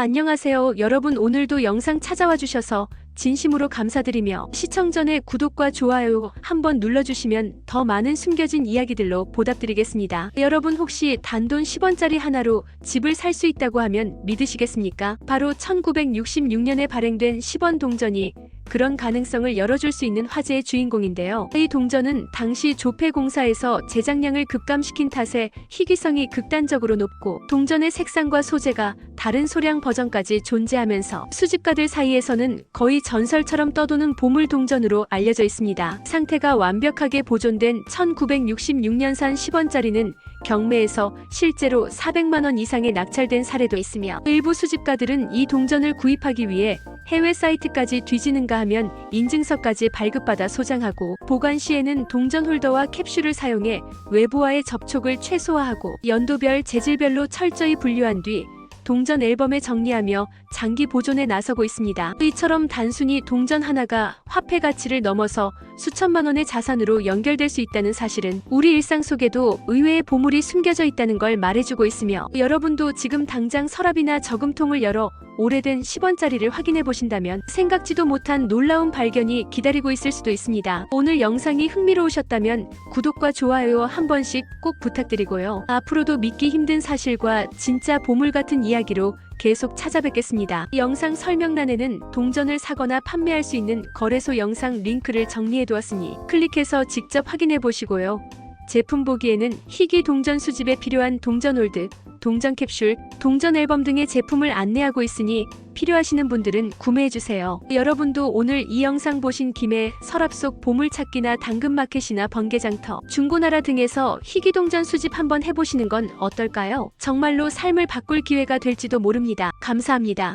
안녕하세요. 여러분 오늘도 영상 찾아와 주셔서 진심으로 감사드리며 시청 전에 구독과 좋아요 한번 눌러주시면 더 많은 숨겨진 이야기들로 보답드리겠습니다. 여러분 혹시 단돈 10원짜리 하나로 집을 살 수 있다고 하면 믿으시겠습니까? 바로 1966년에 발행된 10원 동전이 그런 가능성을 열어줄 수 있는 화제의 주인공인데요. 이 동전은 당시 조폐공사에서 제작량을 급감시킨 탓에 희귀성이 극단적으로 높고 동전의 색상과 소재가 다른 소량 버전까지 존재하면서 수집가들 사이에서는 거의 전설처럼 떠도는 보물 동전으로 알려져 있습니다. 상태가 완벽하게 보존된 1966년산 10원짜리는 경매에서 실제로 400만 원 이상에 낙찰된 사례도 있으며 일부 수집가들은 이 동전을 구입하기 위해 해외 사이트까지 뒤지는가 하면 인증서까지 발급받아 소장하고 보관 시에는 동전 홀더와 캡슐을 사용해 외부와의 접촉을 최소화하고 연도별 재질별로 철저히 분류한 뒤 동전 앨범에 정리하며 장기 보존에 나서고 있습니다. 이처럼 단순히 동전 하나가 화폐 가치를 넘어서 수천만 원의 자산으로 연결될 수 있다는 사실은 우리 일상 속에도 의외의 보물이 숨겨져 있다는 걸 말해주고 있으며 여러분도 지금 당장 서랍이나 저금통을 열어 오래된 10원짜리를 확인해 보신다면 생각지도 못한 놀라운 발견이 기다리고 있을 수도 있습니다. 오늘 영상이 흥미로우셨다면 구독과 좋아요 한 번씩 꼭 부탁드리고요. 앞으로도 믿기 힘든 사실과 진짜 보물 같은 이야기로 계속 찾아뵙겠습니다. 영상 설명란에는 동전을 사거나 판매할 수 있는 거래소 영상 링크를 정리해 두었으니 클릭해서 직접 확인해 보시고요. 제품 보기에는 희귀 동전 수집에 필요한 동전 홀드, 동전 캡슐, 동전 앨범 등의 제품을 안내하고 있으니 필요하시는 분들은 구매해주세요. 여러분도 오늘 이 영상 보신 김에 서랍 속 보물찾기나 당근마켓이나 번개장터, 중고나라 등에서 희귀 동전 수집 한번 해보시는 건 어떨까요? 정말로 삶을 바꿀 기회가 될지도 모릅니다. 감사합니다.